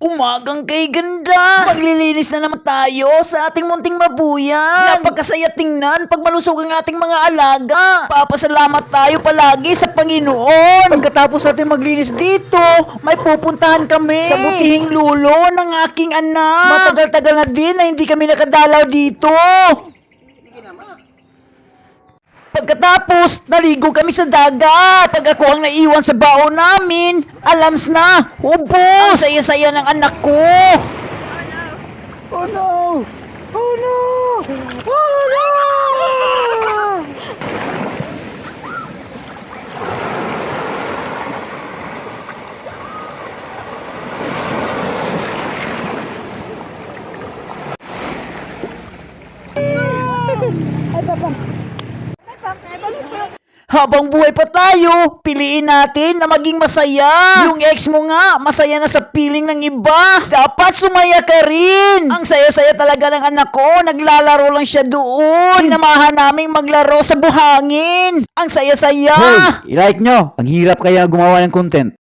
Umagang kay ganda! Maglilinis na naman tayo sa ating munting mabuyan! Napakasaya tingnan pag malusog ang ating mga alaga! Papasalamat tayo palagi sa Panginoon! Pagkatapos natin maglinis dito, may pupuntahan kami sa butihing lulo ng aking anak! Matagal-tagal na din na hindi kami nakadalaw dito! Pagkatapos, naligo kami sa dagat. Pag ako ang naiwan sa baon namin, alams na, ubos. Ang saya-saya ng anak ko. Oh no! Oh no! Oh no! Habang buhay pa tayo, piliin natin na maging masaya. Yung ex mo nga, masaya na sa piling ng iba. Dapat sumaya ka rin. Ang saya-saya talaga ng anak ko, naglalaro lang siya doon. Sinamahan naming maglaro sa buhangin. Ang saya-saya. Hoy, i-like nyo. Ang hirap kaya gumawa ng content.